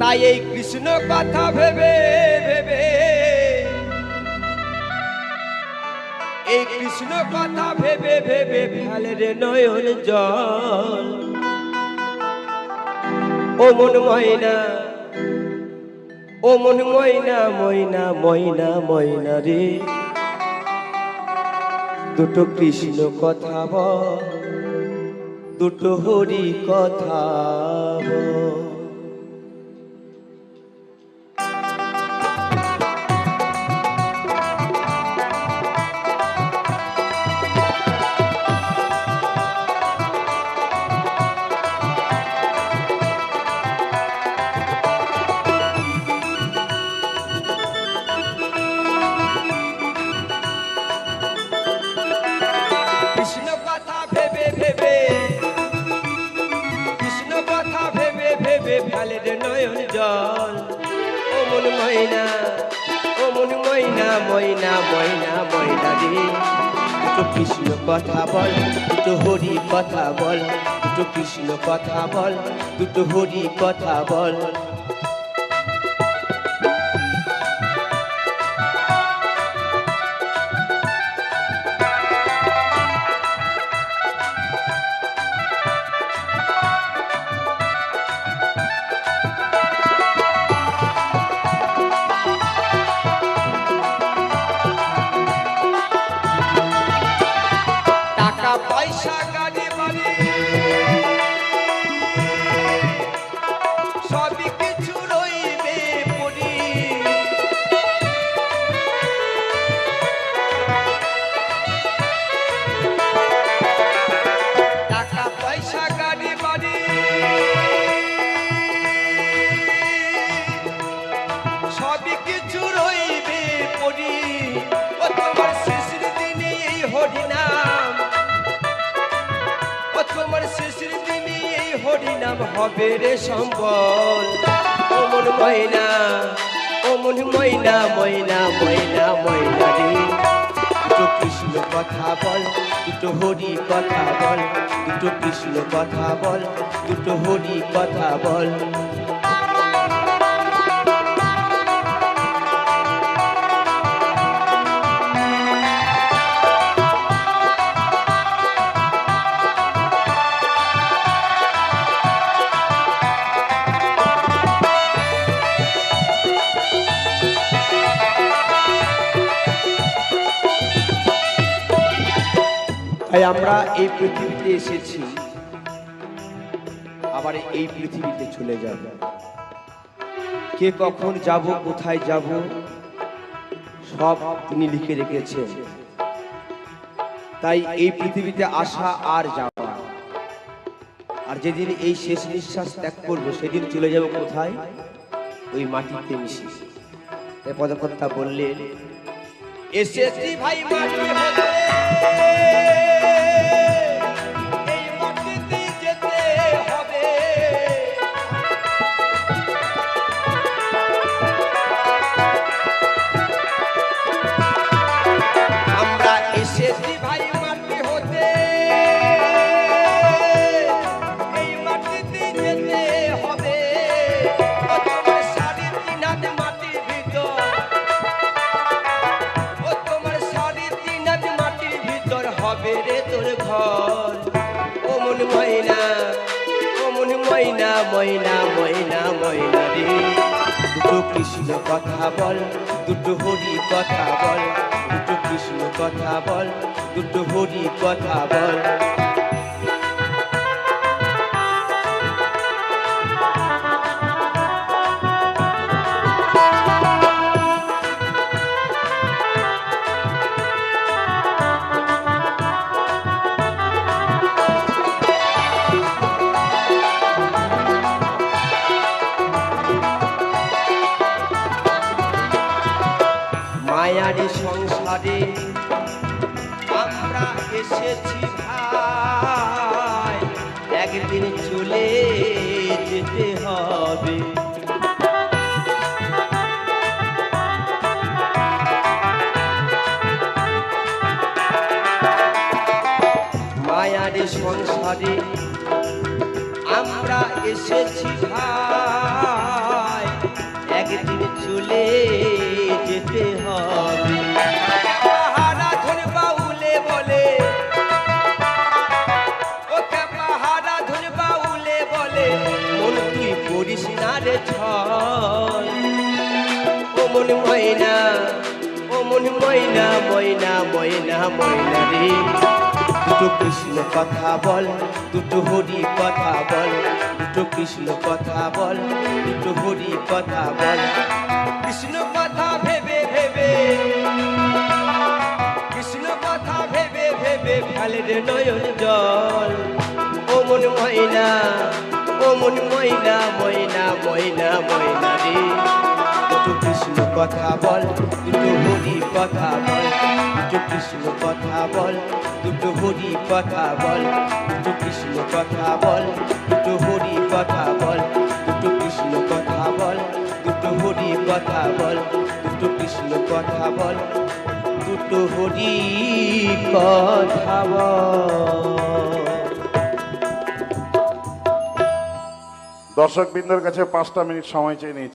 তাই এই কৃষ্ণ কথা ভেবে ভেবে। এই কৃষ্ণ কথা ভেবে ভেবে ফেলে রে নয়ন জল। ও মন ময়না, ও মন ময়না ময়না ময়না ময়না রে। দুটো কৃষ্ণ কথা বল। দুটো হরি কথা নয়ন জল। ও মন ময়না, ও মন ময়না ময়না ময়না ময়না রে। তো কৃষ্ণ কথা বল, দুটো হরি কথা বল, দুটো কৃষ্ণ কথা বল, দুটো হরি কথা বল। হরিনাম। ও তোমার শেষের দিনে এই হরিনাম হবে রে সম্বল। ও মন ময়না ও মন ময়না ময়না ময়না ময়না রে। দুটো কৃষ্ণ কথা বল, দুটো হরি কথা বল, দুটো কৃষ্ণ কথা বল, দুটো হরি কথা বল। তাই আমরা এই পৃথিবীতে এসেছি। আবার এই পৃথিবীতে চলে যাব। কে কখন যাব, কোথায় যাব, সব তিনি লিখে রেখেছেন। তাই এই পৃথিবীতে আসা আর যাওয়া। আর যেদিন এই শেষ নিঃশ্বাস ত্যাগ করব, সেদিন চলে যাব কোথায়? ওই মাটিতে মিশে। পদকর্তা বললেন এসেছি ভাই মাটি ও মন ময়না, ও মন ময়না ময়না ময়না ময়না রে। দুটো কৃষ্ণ কথা বল, দুটো হরি কথা বল, দুটো কৃষ্ণ কথা বল, দুটো হরি কথা বল। মায়ারি সংসারে। আমরা এসেছি ভাই একদিন চলে যেতে হবে। মায়ারি সংসারে আমরা এসেছি ভাই। মন ময়না, ও মন ময়না ময়না ময়না ময়না রে। দুটো কৃষ্ণ কথা বল, দুটো হরি কথা বল, দুটো কৃষ্ণ কথা বল, দুটো হরি কথা বল। কৃষ্ণ কথা ভেবে ভেবে, কৃষ্ণ কথা ভেবে ভেবে ফেলে রে নয়ন জল। ও মন ময়না, ও মন ময়না ময়না ময়না ময়না রে। কৃষ্ণ কথা বল, দুটো হরি কথা বল, দুটো কৃষ্ণ কথা বল, দুটো হরি কথা বল, দুটো কৃষ্ণ কথা বল, দুটো হরি কথা বল, দুটো কৃষ্ণ কথা বল, দুটো হরি কথা বল, দুটো কৃষ্ণ কথা বল, দুটো হরি কথা বল। দর্শক বৃন্দের কাছে পাঁচটা মিনিট সময় চেয়ে নিয়েছি।